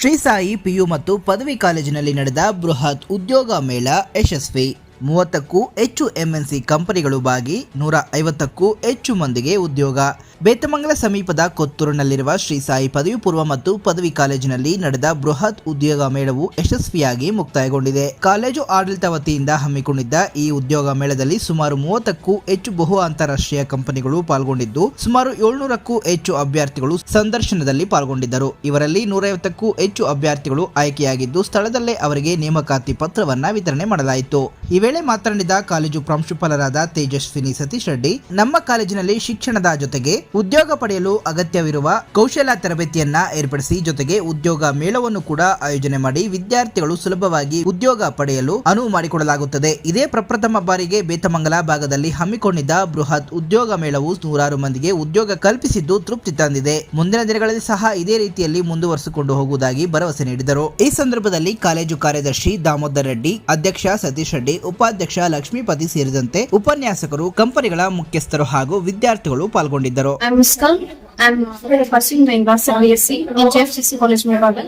Shri Sai PU ಮತ್ತು ಪದವಿ ಕಾಲೇಜಿನಲ್ಲಿ ನಡೆದ ಬೃಹತ್ ಉದ್ಯೋಗ ಮೇಳ ಯಶಸ್ವಿ. ಮೂವತ್ತಕ್ಕೂ ಹೆಚ್ಚು ಎಂಎನ್ಸಿ ಕಂಪನಿಗಳು ಭಾಗಿ ನೂರ ಐವತ್ತಕ್ಕೂ ಹೆಚ್ಚು ಮಂದಿಗೆ ಉದ್ಯೋಗ. ಬೇತಮಂಗಲ ಸಮೀಪದ ಕೊತ್ತೂರಿನಲ್ಲಿರುವ ಶ್ರೀ ಸಾಯಿ ಪದವಿ ಪೂರ್ವ ಮತ್ತು ಪದವಿ ಕಾಲೇಜಿನಲ್ಲಿ ನಡೆದ ಬೃಹತ್ ಉದ್ಯೋಗ ಮೇಳವು ಯಶಸ್ವಿಯಾಗಿ ಮುಕ್ತಾಯಗೊಂಡಿದೆ. ಕಾಲೇಜು ಆಡಳಿತ ವತಿಯಿಂದ ಹಮ್ಮಿಕೊಂಡಿದ್ದ ಈ ಉದ್ಯೋಗ ಮೇಳದಲ್ಲಿ ಸುಮಾರು ಮೂವತ್ತಕ್ಕೂ ಹೆಚ್ಚು ಬಹು ಅಂತಾರಾಷ್ಟ್ರೀಯ ಕಂಪನಿಗಳು ಪಾಲ್ಗೊಂಡಿದ್ದು, ಸುಮಾರು ಏಳ್ನೂರಕ್ಕೂ ಹೆಚ್ಚು ಅಭ್ಯರ್ಥಿಗಳು ಸಂದರ್ಶನದಲ್ಲಿ ಪಾಲ್ಗೊಂಡಿದ್ದರು. ಇವರಲ್ಲಿ ನೂರೈವತ್ತಕ್ಕೂ ಹೆಚ್ಚು ಅಭ್ಯರ್ಥಿಗಳು ಆಯ್ಕೆಯಾಗಿದ್ದು, ಸ್ಥಳದಲ್ಲೇ ಅವರಿಗೆ ನೇಮಕಾತಿ ಪತ್ರವನ್ನ ವಿತರಣೆ ಮಾಡಲಾಯಿತು. ಈ ವೇಳೆ ಮಾತನಾಡಿದ ಕಾಲೇಜು ಪ್ರಾಂಶುಪಾಲರಾದ ತೇಜಸ್ವಿನಿ ಸತೀಶ್ ರೆಡ್ಡಿ, ನಮ್ಮ ಕಾಲೇಜಿನಲ್ಲಿ ಶಿಕ್ಷಣದ ಜೊತೆಗೆ ಉದ್ಯೋಗ ಪಡೆಯಲು ಅಗತ್ಯವಿರುವ ಕೌಶಲ ತರಬೇತಿಯನ್ನ ಏರ್ಪಡಿಸಿ ಜೊತೆಗೆ ಉದ್ಯೋಗ ಮೇಳವನ್ನು ಕೂಡ ಆಯೋಜನೆ ಮಾಡಿ ವಿದ್ಯಾರ್ಥಿಗಳು ಸುಲಭವಾಗಿ ಉದ್ಯೋಗ ಪಡೆಯಲು ಅನುವು ಮಾಡಿಕೊಡಲಾಗುತ್ತದೆ. ಇದೇ ಪ್ರಪ್ರಥಮ ಬಾರಿಗೆ ಬೇತಮಂಗಲ ಭಾಗದಲ್ಲಿ ಹಮ್ಮಿಕೊಂಡಿದ್ದ ಬೃಹತ್ ಉದ್ಯೋಗ ಮೇಳವು ನೂರಾರು ಮಂದಿಗೆ ಉದ್ಯೋಗ ಕಲ್ಪಿಸಿದ್ದು ತೃಪ್ತಿ ತಂದಿದೆ. ಮುಂದಿನ ದಿನಗಳಲ್ಲಿ ಸಹ ಇದೇ ರೀತಿಯಲ್ಲಿ ಮುಂದುವರಿಸಿಕೊಂಡು ಹೋಗುವುದಾಗಿ ಭರವಸೆ ನೀಡಿದರು. ಈ ಸಂದರ್ಭದಲ್ಲಿ ಕಾಲೇಜು ಕಾರ್ಯದರ್ಶಿ ದಾಮೋದರ್ ರೆಡ್ಡಿ, ಅಧ್ಯಕ್ಷ ಸತೀಶ್ ರೆಡ್ಡಿ, ಉಪಾಧ್ಯಕ್ಷ ಲಕ್ಷ್ಮೀಪತಿ ಸೇರಿದಂತೆ ಉಪನ್ಯಾಸಕರು, ಕಂಪನಿಗಳ ಮುಖ್ಯಸ್ಥರು ಹಾಗೂ ವಿದ್ಯಾರ್ಥಿಗಳು ಪಾಲ್ಗೊಂಡಿದ್ದರು. I'm Muskan. I'm pursuing my Master BSc in JFCC College, Mubabel.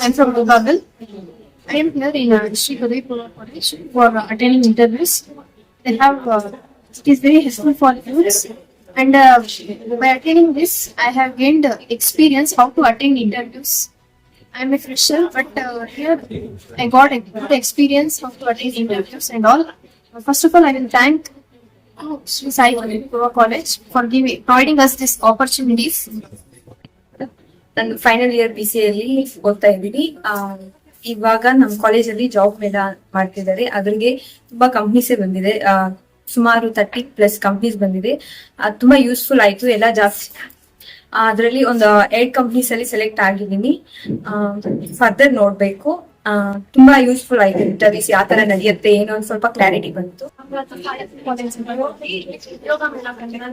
I'm from Mubabel. I am here in uh, Sri Puri College for uh, attending interviews. They have, uh, it is very helpful for youths. And uh, by attending this, I have gained uh, experience how to attend interviews. I'm a fresher, but uh, here I got a good experience how to attend interviews and all. First of all, I will thank Sri Sai Pura College for giving us these opportunities. Final year B C ಅಲ್ಲಿ ಓದ್ತಾ ಇದ್ದೀನಿ. ಇವಾಗ ನಮ್ಮ ಕಾಲೇಜಲ್ಲಿ job ಮೇಲೆ ಮಾಡ್ತಿದ್ದಾರೆ. ಅದ್ರಿಗೆ ತುಂಬಾ ಕಂಪ್ನೀಸೇ ಬಂದಿದೆ. ಸುಮಾರು ತರ್ಟಿ ಪ್ಲಸ್ ಕಂಪ್ನೀಸ್ ಬಂದಿದೆ. ಅದು ತುಂಬಾ ಯೂಸ್ಫುಲ್ ಆಯ್ತು. ಎಲ್ಲ ಜಾಸ್ತಿ. ಅದರಲ್ಲಿ ಒಂದು ಏಟ್ ಕಂಪ್ನೀಸ್ ಅಲ್ಲಿ ಸೆಲೆಕ್ಟ್ ಆಗಿದ್ದೀನಿ. ಫರ್ದರ್ ನೋಡ್ಬೇಕು. ತುಂಬಾ ಯೂಸ್ಫುಲ್ ಆಯ್ತು ಇಂಟರ್ವ್ಯೂಸ್ ಯಾವ ತರ ನಡೆಯುತ್ತೆ, ಏನೋ ಒಂದ್ ಸ್ವಲ್ಪ ಕ್ಲಾರಿಟಿ ಬಂತು.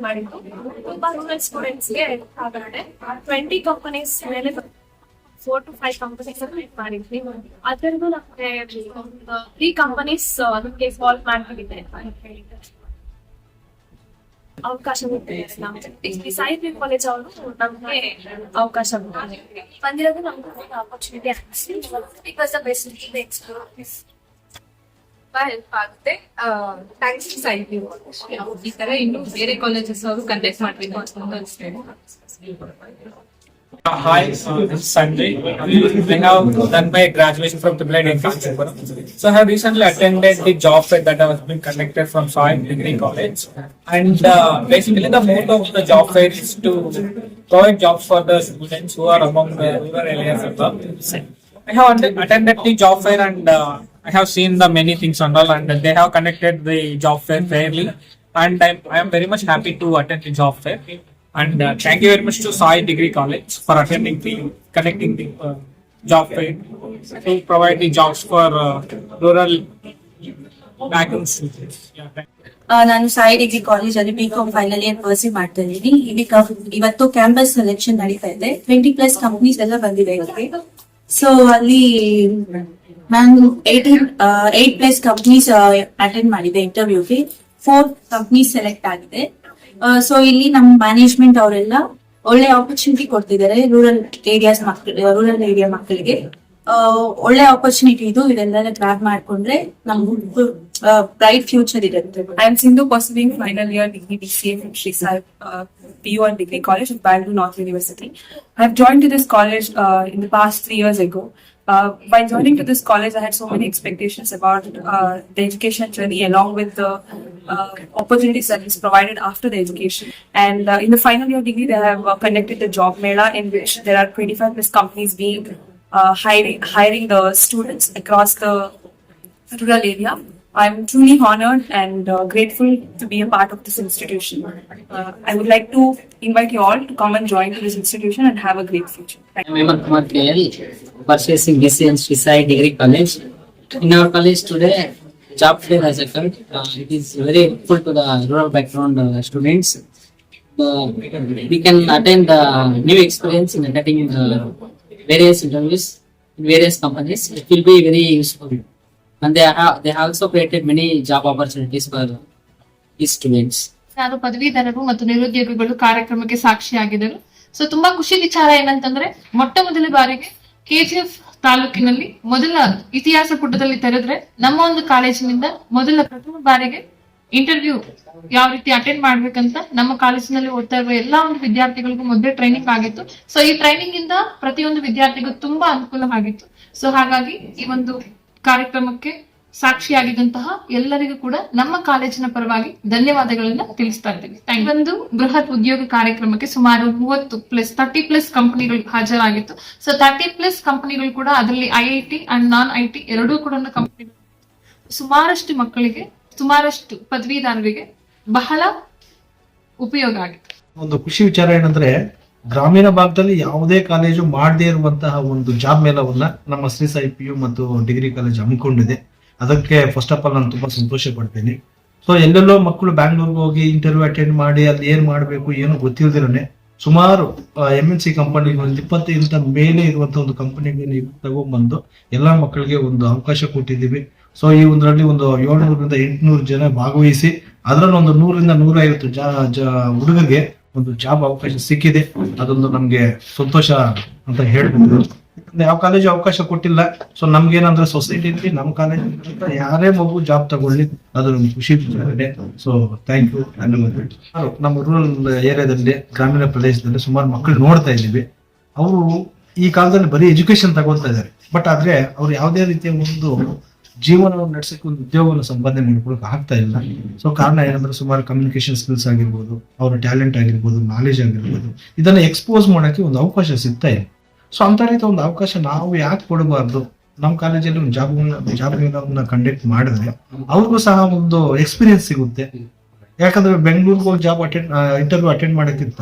ಮಾಡಿದ್ದು ತುಂಬಾ ಟ್ವೆಂಟಿ ಕಂಪನೀಸ್ ಮೇಲೆ ಫೋರ್ ಟು ಫೈವ್ ಕಂಪನೀಸ್ ಮಾಡಿದ್ವಿ. ಅದರಲ್ಲೂ ನಮಗೆ ತ್ರೀ ಕಂಪನೀಸ್ ಅದಕ್ಕೆ ಅಂತ ಮಾಡ್ತಿದ್ದೆ ಅವಕಾಶ ಕೊಟ್ಟಿದ್ದಾರೆ ನಮ್ಗೆ ಸಾಹಿತ್ಯ ಕಾಲೇಜ್ ಅವರು ನಮ್ಗೆ ಅವಕಾಶ ಕೊಟ್ಟಿದ್ದಾರೆ ಬಂದಿರೋದು ನಮ್ಗೆ ಆಪರ್ಚುನಿಟಿ ಅನಿಸಿ ಬಿಕಾಸ್ ದ ಬೆಸ್ಟ್ ಎಕ್ಸ್ಪೀರಿಯನ್ಸ್ ತುಂಬಾ ಹೆಲ್ಪ್ ಆಗುತ್ತೆ ಥ್ಯಾಂಕ್ಸ್ ಟು ಸೈಡ್ ಈ ತರ ಇನ್ನು ಬೇರೆ ಕಾಲೇಜಸ್ ಅವರು ಕಂಡಕ್ಟ್ ಮಾಡ್ಬೇಕು ಅಂತ ಅನ್ಸ್ತೇನೆ Uh, Hi, uh, this is Sanjay. I have done my graduation from in Kanchipuram. So I have recently attended the job fair that I was being conducted from Soil Degree College. And uh, basically the motto of the job fair is to provide jobs for the students who are among the rural areas I have attended the job fair and uh, I have seen the many things and all and they have conducted the job fair fairly and I'm, I am very much happy to attend the job fair and uh, thank you very much to Sai Degree College for attending the connecting the uh, job fair to provide the jobs for uh, rural background students. Yeah, thank you. ನಾನು Sai degree college ಅಲ್ಲಿ B Com final year pursue ಮಾಡ್ತಾ ಇದ್ದೀನಿ ಕ- ಇವತ್ತು campus selection ನಡೀತಾ ಇದೆ twenty plus companies ಎಲ್ಲ ಬಂದಿದೆ ಇವಕ್ಕೆ ಸೊ ಅಲ್ಲಿ ನಾನು eighteen eight plus companies attend ಮಾಡಿದೆ ಇಂಟರ್ವ್ಯೂಗೆ ಫೋರ್ ಕಂಪ್ನೀಸ್ ಸೆಲೆಕ್ಟ್ ಆಗಿದೆ ಸೊ ಇಲ್ಲಿ ನಮ್ ಮ್ಯಾನೇಜ್ಮೆಂಟ್ ಅವರೆಲ್ಲ ಒಳ್ಳೆ ಆಪರ್ಚುನಿಟಿ ಕೊಡ್ತಿದ್ದಾರೆ ರೂರಲ್ ಏರಿಯಾ ಮಕ್ಳಿಗೆ ರೂರಲ್ ಏರಿಯಾ ಮಕ್ಕಳಿಗೆ ಒಳ್ಳೆ ಆಪರ್ಚುನಿಟಿ ಇದು ಇದೆಲ್ಲ ಗ್ರಾಪ್ ಮಾಡ್ಕೊಂಡ್ರೆ ನಮ್ಗೆ ಬ್ರೈಟ್ ಫ್ಯೂಚರ್ ಇದೆ I am Sindhu pursuing final year degree DC Shri Sahib P U degree college Bangalore North University I have join to this college in the past three years ago Uh, by joining to this college, I had so many expectations about uh, the education journey along with the uh, opportunities that is provided after the education. And uh, in the final year degree, they have uh, conducted the job mela in which there are 25 plus companies being uh, hiring, hiring the students across the rural area. I'm truly honored and uh, grateful to be a part of this institution. Uh, I would like to invite you all to come and join this institution and have a great future. I'm Hemant Kumar KL, purchasing BC in Sri Degree College. In our college today, job fair has occurred. Uh, it is very helpful to the rural background uh, students. Uh, we can attend uh, new experience in attending uh, various interviews in various companies. It will be very useful. And they have they have also created many job opportunities for these students. ನಾನು ಪದವೀಧರರು ಮತ್ತು ನಿರುದ್ಯೋಗಿಗಳು ಕಾರ್ಯಕ್ರಮಕ್ಕೆ ಸಾಕ್ಷಿಯಾಗಿದ್ದರು. So ತುಂಬಾ ಖುಷಿ ವಿಚಾರ ಏನಂತಂದ್ರೆ, ಮೊಟ್ಟ ಮೊದಲ ಬಾರಿಗೆ ಕೆಜಿಎಫ್ ತಾಲೂಕಿನಲ್ಲಿ ಮೊದಲ ಇತಿಹಾಸ ಪುಟದಲ್ಲಿ ತೆರೆದ್ರೆ ನಮ್ಮ ಒಂದು ಕಾಲೇಜಿನಿಂದ ಮೊದಲ ಪ್ರಥಮ ಬಾರಿಗೆ ಇಂಟರ್ವ್ಯೂ ಯಾವ ರೀತಿ ಅಟೆಂಡ್ ಮಾಡ್ಬೇಕಂತ ನಮ್ಮ ಕಾಲೇಜಿನಲ್ಲಿ ಓದ್ತಾ ಇರುವ ಎಲ್ಲಾ ಒಂದು ವಿದ್ಯಾರ್ಥಿಗಳಿಗೂ ಮೊದಲೇ ಟ್ರೈನಿಂಗ್ ಆಗಿತ್ತು. ಸೊ ಈ ಟ್ರೈನಿಂಗ್ ಇಂದ ಪ್ರತಿಯೊಂದು ವಿದ್ಯಾರ್ಥಿಗೂ ತುಂಬಾ ಅನುಕೂಲವಾಗಿತ್ತು. ಸೊ ಹಾಗಾಗಿ ಈ ಒಂದು ಕಾರ್ಯಕ್ರಮಕ್ಕೆ ಸಾಕ್ಷಿಯಾಗಿದ್ದಂತಹ ಎಲ್ಲರಿಗೂ ಕೂಡ ನಮ್ಮ ಕಾಲೇಜಿನ ಪರವಾಗಿ ಧನ್ಯವಾದಗಳನ್ನ ತಿಳಿಸ್ತಾ ಇದ್ದೇವೆ ಒಂದು ಬೃಹತ್ ಉದ್ಯೋಗ ಕಾರ್ಯಕ್ರಮಕ್ಕೆ ಸುಮಾರು ಮೂವತ್ತು ಪ್ಲಸ್ ತರ್ಟಿ ಪ್ಲಸ್ ಕಂಪನಿಗಳು ಹಾಜರಾಗಿತ್ತು. ಸೊ ತರ್ಟಿ ಪ್ಲಸ್ ಕಂಪನಿಗಳು ಕೂಡ ಅದರಲ್ಲಿ I I T and non I T ಎರಡೂ ಕೂಡ ಕಂಪನಿಗಳು. ಸುಮಾರಷ್ಟು ಮಕ್ಕಳಿಗೆ, ಸುಮಾರಷ್ಟು ಪದವೀಧರರಿಗೆ ಬಹಳ ಉಪಯೋಗ ಆಗಿತ್ತು. ಒಂದು ಖುಷಿ ವಿಚಾರ ಏನಂದ್ರೆ ಗ್ರಾಮೀಣ ಭಾಗದಲ್ಲಿ ಯಾವುದೇ ಕಾಲೇಜು ಮಾಡದೇ ಇರುವಂತಹ ಒಂದು ಜಾಬ್ ಮೇಳವನ್ನ ನಮ್ಮ ಶ್ರೀ ಸಾಯಿ ಪಿ ಯು ಮತ್ತು ಡಿಗ್ರಿ ಕಾಲೇಜ್ ಹಮ್ಮಿಕೊಂಡಿದೆ. ಅದಕ್ಕೆ ಫಸ್ಟ್ ಆಫ್ ಆಲ್ ನಾನು ತುಂಬಾ ಸಂತೋಷ ಪಡ್ತೀನಿ. ಸೊ ಎಲ್ಲೆಲ್ಲೋ ಮಕ್ಕಳು ಬ್ಯಾಂಗ್ಳೂರ್ಗೆ ಹೋಗಿ ಇಂಟರ್ವ್ಯೂ ಅಟೆಂಡ್ ಮಾಡಿ ಅಲ್ಲಿ ಏನ್ ಮಾಡಬೇಕು ಏನು ಗೊತ್ತಿಲ್ದಿರನೆ, ಸುಮಾರು ಎಂ ಎನ್ ಸಿ ಕಂಪನಿ ಒಂದು ಮೇಲೆ ಇರುವಂತ ಒಂದು ಕಂಪನಿಗೆ ತಗೊಂಡ್ಬಂದು ಎಲ್ಲಾ ಮಕ್ಕಳಿಗೆ ಒಂದು ಅವಕಾಶ ಕೊಟ್ಟಿದ್ದೀವಿ. ಸೊ ಈ ಒಂದರಲ್ಲಿ ಒಂದು ಏಳ್ನೂರರಿಂದ ಎಂಟುನೂರು ಜನ ಭಾಗವಹಿಸಿ, ಅದರಲ್ಲಿ ಒಂದು ನೂರರಿಂದ ನೂರೈವತ್ತು ಜ ಹುಡುಗರಿಗೆ ಒಂದು ಜಾಬ್ ಅವಕಾಶ ಸಿಕ್ಕಿದೆ. ಅದೊಂದು ನಮ್ಗೆ ಸಂತೋಷ ಅಂತ ಹೇಳ್ಬೋದು. ಯಾವ ಕಾಲೇಜು ಅವಕಾಶ ಕೊಟ್ಟಿಲ್ಲ. ಸೊ ನಮ್ಗೇನಂದ್ರೆ ಸೊಸೈಟಿಲಿ ನಮ್ಮ ಕಾಲೇಜ್ ಯಾರೇ ಮಗು ಜಾಬ್ ತಗೊಳ್ಳಿ ಅದು ನಮ್ಗೆ ಖುಷಿ ಸೊ ಥ್ಯಾಂಕ್ ಯು ಧನ್ಯವಾದ ನಮ್ಮ ರೂರಲ್ ಏರಿಯಾದಲ್ಲಿ ಗ್ರಾಮೀಣ ಪ್ರದೇಶದಲ್ಲಿ ಸುಮಾರು ಮಕ್ಕಳು ನೋಡ್ತಾ ಇದ್ದೀವಿ. ಅವರು ಈ ಕಾಲದಲ್ಲಿ ಬರೀ ಎಜುಕೇಶನ್ ತಗೊಳ್ತಾ ಇದ್ದಾರೆ. ಬಟ್ ಆದ್ರೆ ಅವ್ರು ಯಾವುದೇ ರೀತಿಯ ಒಂದು ಜೀವನವನ್ನು ನಡೆಸಕ್ಕೆ ಒಂದು ಉದ್ಯೋಗವನ್ನು ಸಂಪಾದನೆ ಮಾಡ್ಕೊಳಕ್ ಆಗ್ತಾ ಇಲ್ಲ. ಸೊ ಕಾರಣ ಏನಂದ್ರೆ ಸುಮಾರು ಕಮ್ಯುನಿಕೇಶನ್ ಸ್ಕಿಲ್ಸ್ ಆಗಿರ್ಬೋದು, ಅವರ ಟ್ಯಾಲೆಂಟ್ ಆಗಿರ್ಬೋದು ನಾಲೆಜ್ ಆಗಿರ್ಬೋದು, ಇದನ್ನ ಎಕ್ಸ್ಪೋಸ್ ಮಾಡೋಕ್ಕೆ ಒಂದು ಅವಕಾಶ ಸಿಗ್ತಾ ಇದೆ. ಸೊ ಅಂತ ರೀತಿ ಒಂದು ಅವಕಾಶ ನಾವು ಯಾಕೆ ಕೊಡಬಾರ್ದು? ನಮ್ಮ ಕಾಲೇಜಲ್ಲಿ ಒಂದು ಜಾಬ್ ಜಾಬ್ ಮೇಳವನ್ನ ಕಂಡಕ್ಟ್ ಮಾಡಿದ್ರೆ ಅವ್ರಿಗೂ ಸಹ ಒಂದು ಎಕ್ಸ್ಪೀರಿಯನ್ಸ್ ಸಿಗುತ್ತೆ. ಯಾಕಂದ್ರೆ ಬೆಂಗಳೂರಿಗೆ ಹೋಗಿ ಜಾಬ್ ಅಟೆಂಡ್ ಇಂಟರ್ವ್ಯೂ ಅಟೆಂಡ್ ಮಾಡೋಕ್ಕಿಂತ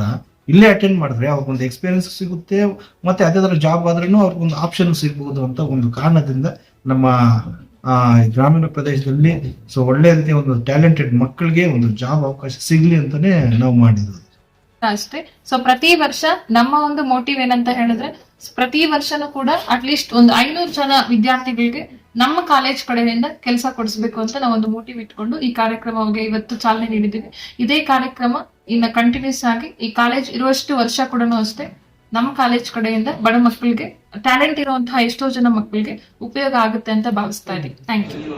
ಇಲ್ಲೇ ಅಟೆಂಡ್ ಮಾಡಿದ್ರೆ ಅವ್ರಿಗೊಂದು ಎಕ್ಸ್ಪೀರಿಯನ್ಸ್ ಸಿಗುತ್ತೆ, ಮತ್ತೆ ಅದೇ ಜಾಬ್ ಆದ್ರೂ ಅವ್ರಿಗೊಂದು ಆಪ್ಷನ್ ಸಿಗ್ಬೋದು ಅಂತ ಒಂದು ಕಾರಣದಿಂದ ನಮ್ಮ ಆ, ಗ್ರಾಮೀಣ ಪ್ರದೇಶದಲ್ಲಿ ಸೊ ಒಳ್ಳೆ ರೀತಿಯ ಒಂದು ಟ್ಯಾಲೆಂಟೆಡ್ ಮಕ್ಕಳಿಗೆ ಒಂದು ಜಾಬ್ ಅವಕಾಶ ಸಿಗ್ಲಿ ಅಂತಾನೆ ನಾವು ಮಾಡಿದ್ವಿ. ಅಷ್ಟೇ. ಸೊ ಪ್ರತಿ ವರ್ಷ ನಮ್ಮ ಒಂದು ಮೋಟಿವ್ ಏನಂತ ಹೇಳಿದ್ರೆ ಪ್ರತಿ ವರ್ಷನೂ ಕೂಡ ಅಟ್ಲೀಸ್ಟ್ ಒಂದು ಐನೂರು ಜನ ವಿದ್ಯಾರ್ಥಿಗಳಿಗೆ ನಮ್ಮ ಕಾಲೇಜ್ ಕಡೆಯಿಂದ ಕೆಲಸ ಕೊಡಿಸ್ಬೇಕು ಅಂತ ನಾವು ಒಂದು ಮೋಟಿವ್ ಇಟ್ಕೊಂಡು ಈ ಕಾರ್ಯಕ್ರಮಕ್ಕೆ ಇವತ್ತು ಚಾಲನೆ ನೀಡಿದ್ದೀವಿ. ಇದೇ ಕಾರ್ಯಕ್ರಮ ಇನ್ನ ಕಂಟಿನ್ಯೂಸ್ ಆಗಿ ಈ ಕಾಲೇಜ್ ಇರುವಷ್ಟು ವರ್ಷ ಕೂಡ ಅಷ್ಟೇ ನಮ್ಮ ಕಾಲೇಜ್ ಕಡೆಯಿಂದ ಬಡ ಮಕ್ಕಳಿಗೆ ಟ್ಯಾಲೆಂಟ್ ಇರುವಂತಹ ಎಷ್ಟೋ ಜನ ಮಕ್ಕಳಿಗೆ ಉಪಯೋಗ ಆಗುತ್ತೆ ಅಂತ ಭಾವಿಸ್ತಾ ಇದ್ದೀನಿ ಥ್ಯಾಂಕ್ ಯು